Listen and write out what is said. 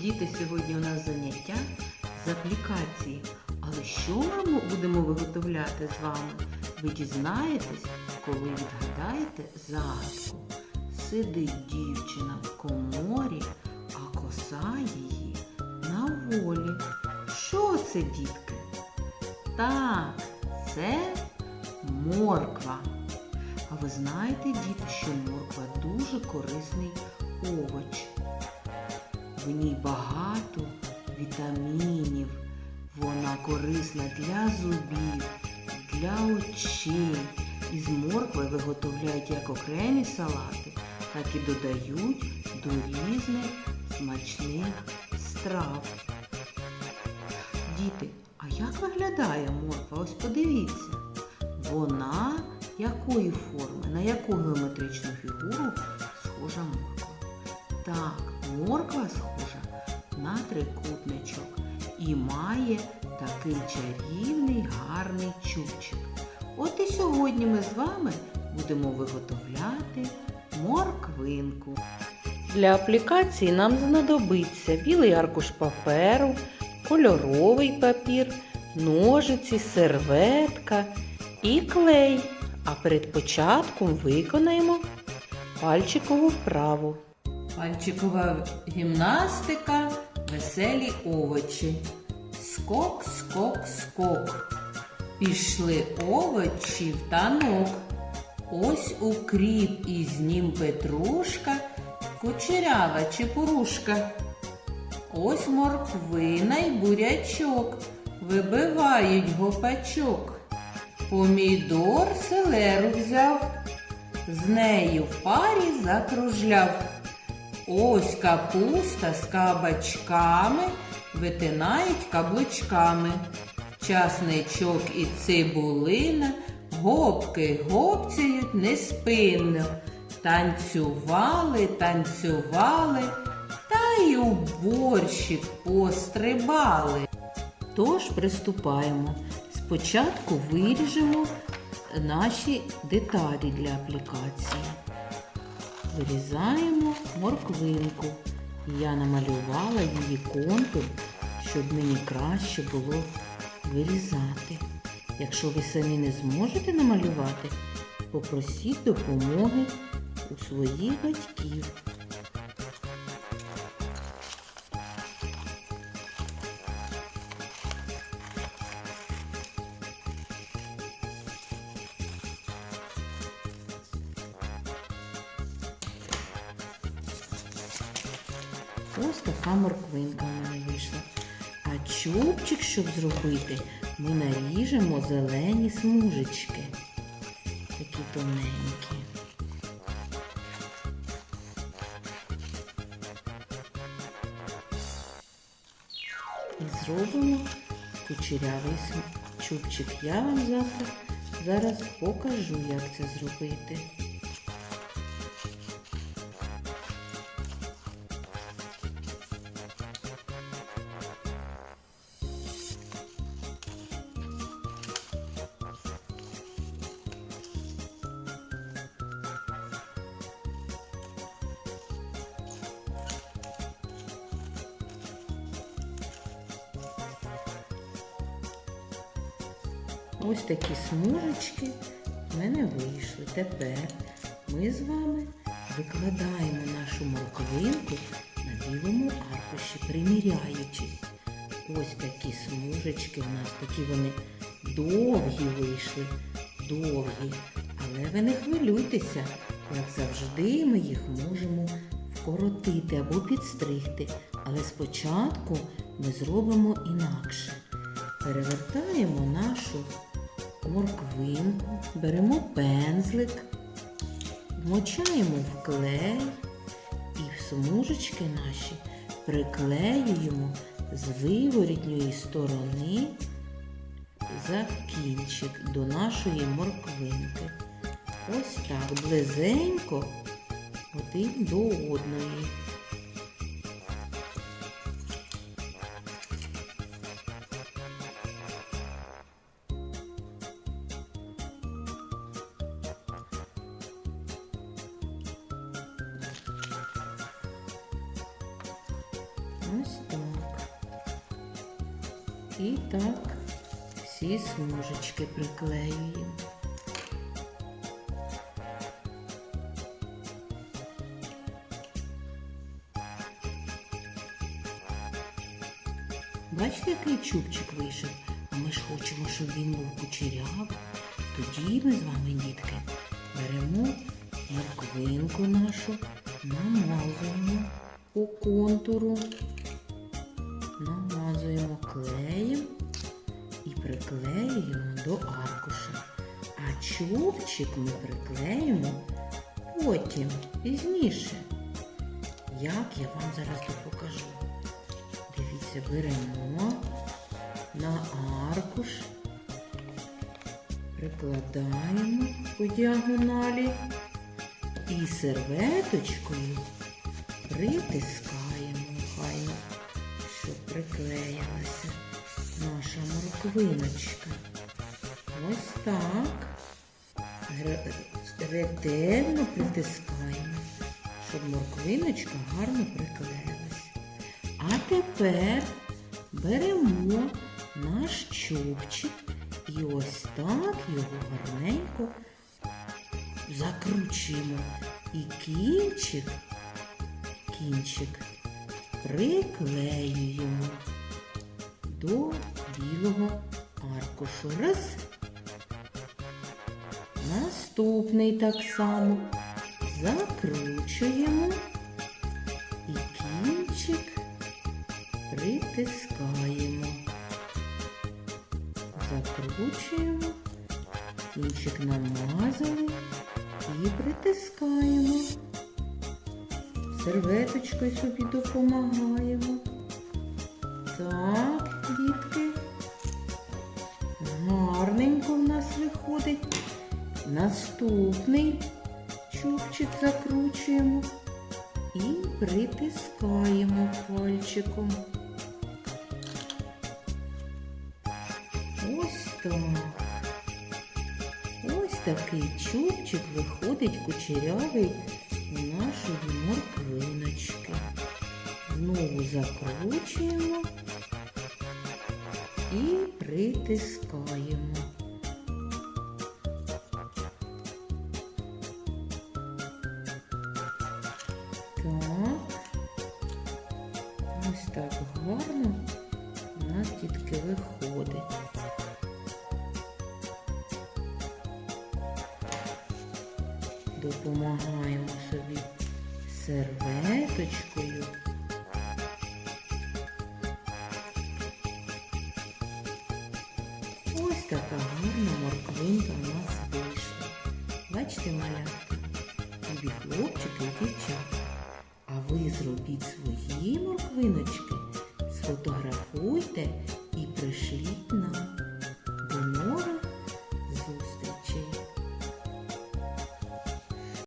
Діти, сьогодні у нас заняття з аплікації. Але що ми будемо виготовляти з вами? Ви дізнаєтесь, коли відгадаєте загадку. Сидить дівчина в коморі, а коса її на волі. Що це, дітки? Так, це морква. А ви знаєте, діти, що морква дуже корисний овоч. В ній багато вітамінів. Вона корисна для зубів, для очей. Із моркви виготовляють як окремі салати, так і додають до різних смачних страв. Діти, а як виглядає морква? Ось подивіться. Вона якої форми, на яку геометричну фігуру схожа морква? Так, морква схожа на трикутничок і має такий чарівний гарний чубчик. От і сьогодні ми з вами будемо виготовляти морквинку. Для аплікації нам знадобиться білий аркуш паперу, кольоровий папір, ножиці, серветка і клей. А перед початком виконаємо пальчикову вправу. Пальчикова гімнастика, веселі овочі. Скок, скок, скок. Пішли овочі в танок. Ось укріп із нім петрушка, кучерява чепурушка. Ось морквина й бурячок, вибивають гопачок. Помідор селеру взяв, з нею в парі закружляв. Ось капуста з кабачками витинають каблучками. Часничок і цибулина гопки гопцяють неспинно. Танцювали, танцювали, та й у борщик пострибали. Тож приступаємо. Спочатку виріжемо наші деталі для аплікації. Вирізаємо морквинку. Я намалювала її контур, щоб мені краще було вирізати. Якщо ви самі не зможете намалювати, попросіть допомоги у своїх батьків. Ось така морквинка в мене вийшла. А чубчик, щоб зробити, ми наріжемо зелені смужечки. Такі тоненькі. І зробимо кучерявий чубчик. Я вам завтра зараз покажу, як це зробити. Ось такі смужечки в мене вийшли. Тепер ми з вами викладаємо нашу морковинку на білому аркуші, приміряючись. Ось такі смужечки в нас, такі вони довгі вийшли, довгі. Але ви не хвилюйтеся, як завжди ми їх можемо вкоротити або підстригти. Але спочатку ми зробимо інакше. Перевертаємо нашу морквинку, беремо пензлик, вмочаємо в клей і в смужечки наші приклеюємо з виворітньої сторони за кінчик до нашої морквинки. Ось так близенько один до одної. Ось так. І так всі смужечки приклеюємо. Бачите, який чубчик вийшов? А ми ж хочемо, щоб він був кучерявий. Тоді ми з вами, дітки, беремо морквинку нашу, намазуємо по контуру, намазуємо клеєм і приклеюємо до аркуша. А чубчик ми приклеїмо потім, пізніше. Як я вам зараз покажу. Дивіться, беремо на аркуш, прикладаємо по діагоналі і серветочкою притискаємо приклеїлася наша морквиночка. Ось так. Ретельно притискаємо, щоб морквиночка гарно приклеїлася. А тепер беремо наш чубчик і ось так його гарненько закручуємо. І кінчик, кінчик приклеюємо до білого аркушу. Раз. Наступний так само закручуємо і кінчик притискаємо. Закручуємо, кінчик намазали і притискаємо. Серветочкою собі допомагаємо. Так, дітки. Гарненько в нас виходить. Наступний чубчик закручуємо і притискаємо пальчиком. Ось так. Ось такий чубчик виходить кучерявий нашої морквиночки. Знову закручуємо і притискаємо. Так. Ось так гарно у нас тільки виходить. Допомагаємо собі серветочкою. Ось така гарна морквинка у нас вийшла. Бачите, малятки? Тобі хлопчик, і